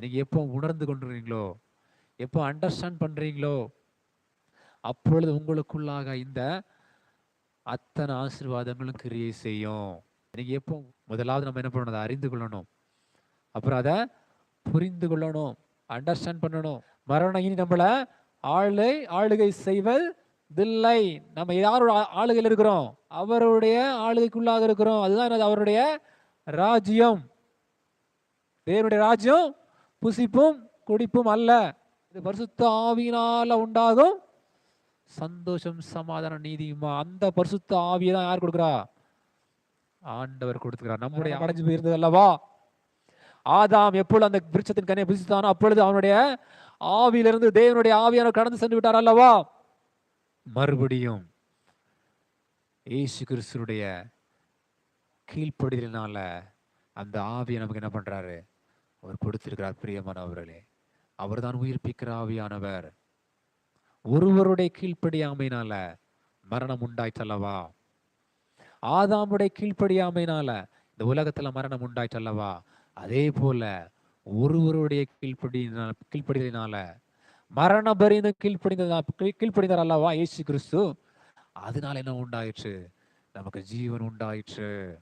நீங்கள் எப்போ உணர்ந்து கொண்டுறீங்களோ எப்போ அண்டர்ஸ்டாண்ட் பண்றீங்களோ அப்பொழுது உங்களுக்குள்ளாக இந்த அத்தனை ஆசீர்வாதங்களும் கிரியை செய்யும். நீங்கள் எப்போ முதலாவது நம்ம என்ன பண்ணணும்? அதை அறிந்து கொள்ளணும். அப்புறம் அதை புரிந்து கொள்ளணும். அண்டர்ஸ்டாண்ட் பண்ணணும். மரணம் இனி நம்மளை ஆளை ஆளுகை செய்வதில்லை நம்ம யாரோட ஆளுகையில் இருக்கிறோம்? அவருடைய ஆளுகைக்குள்ளாக இருக்கிறோம். அதுதான் அவருடைய ராஜ்யம். தேவனுடைய ராஜ்யம் புசிப்பும் குடிப்பும் அல்ல. இது பரிசுத்த ஆவியினால உண்டாகும். சந்தோஷம் சமாதானம் நீதியுமா? அந்த பரிசுத்த ஆவியை தான் யார் கொடுக்குறா? ஆண்டவர் கொடுத்துக்கிறார். நம்முடைய அடைஞ்சு போயிருந்தது அல்லவா ஆதாம் எப்பொழுது அந்த விருட்சத்தின் கனியை புசித்தானோ அப்பொழுது அவனுடைய ஆவியிலிருந்து தேவனுடைய ஆவியான கடந்து சென்று விட்டார் அல்லவா மறுபடியும் இயேசு கிறிஸ்துடைய கீழ்ப்படிதலினால அந்த ஆவியை நமக்கு என்ன பண்றாரு? அவர் கொடுத்திருக்கிறார் பிரியமானவர்களே. அவர்தான் உயிர்ப்பிக்கிற ஆவியானவர். ஒருவருடைய கீழ்ப்படியாமையினால மரணம் உண்டாயிற்றல்லவா? ஆதாமுடைய கீழ்ப்படியாமையினால இந்த உலகத்துல மரணம் உண்டாயிற்றல்லவா? அதே போல ஒருவருடைய கீழ்ப்படியினால் கீழ்ப்படிதலினால மரண பரிந்து கீழ்ப்படிந்ததா கீழ்ப்படிந்தார் அல்லவா? இயேசு கிறிஸ்து. அதனால என்ன உண்டாயிற்று? நமக்கு ஜீவன் உண்டாயிற்று.